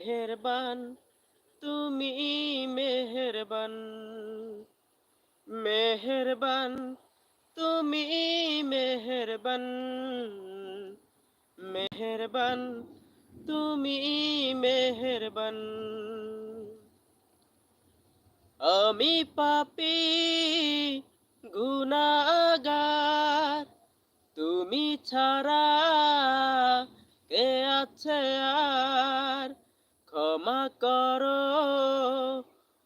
মেহেরবান, তুমি মেহেরবান। মেহেরবান, তুমি মেহেরবান। মেহেরবান, তুমি মেহেরবান। আমি পাপি, গুনাগার, তুমি ছাড়া কে আছে আর? ক্ষমা করো।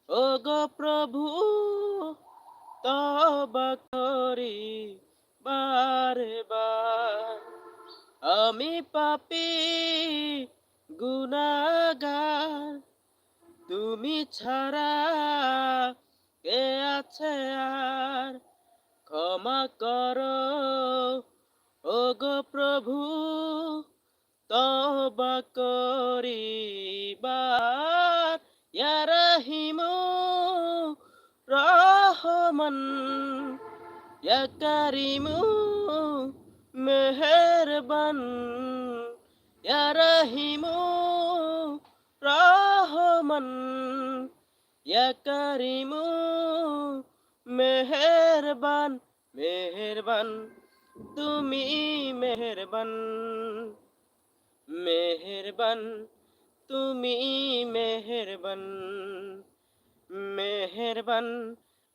ও গো প্রভু তবা করি বারে বার আমি পাপি, গুনাগার, তুমি ছাড়া কে আছে আর? ক্ষমা করো। ও গো প্রভু তবা করিবার মেহেরবান ইয়া রহিমু রহমান ইয়া কারিমু মেহেরবান মেহেরবান তুমি মেহেরবান মেহেরবান তুমি মেহেরবান মেহেরবান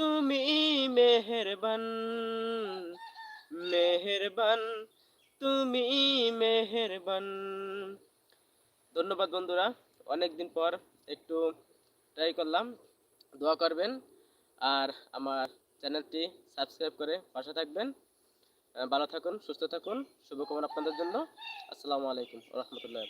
তুমি মেহেরবান মেহেরবান, তুমি মেহেরবান। ধন্যবাদ বন্ধুরা অনেক দিন পর একটু ট্রাই করলাম। দোয়া করবেন আর আমার চ্যানেলটি সাবস্ক্রাইব করে পাশে থাকবেন। ভালো থাকুন, সুস্থ থাকুন। শুভকামনা আপনাদের জন্য। আসসালামু আলাইকুম রহমতুল্লাহ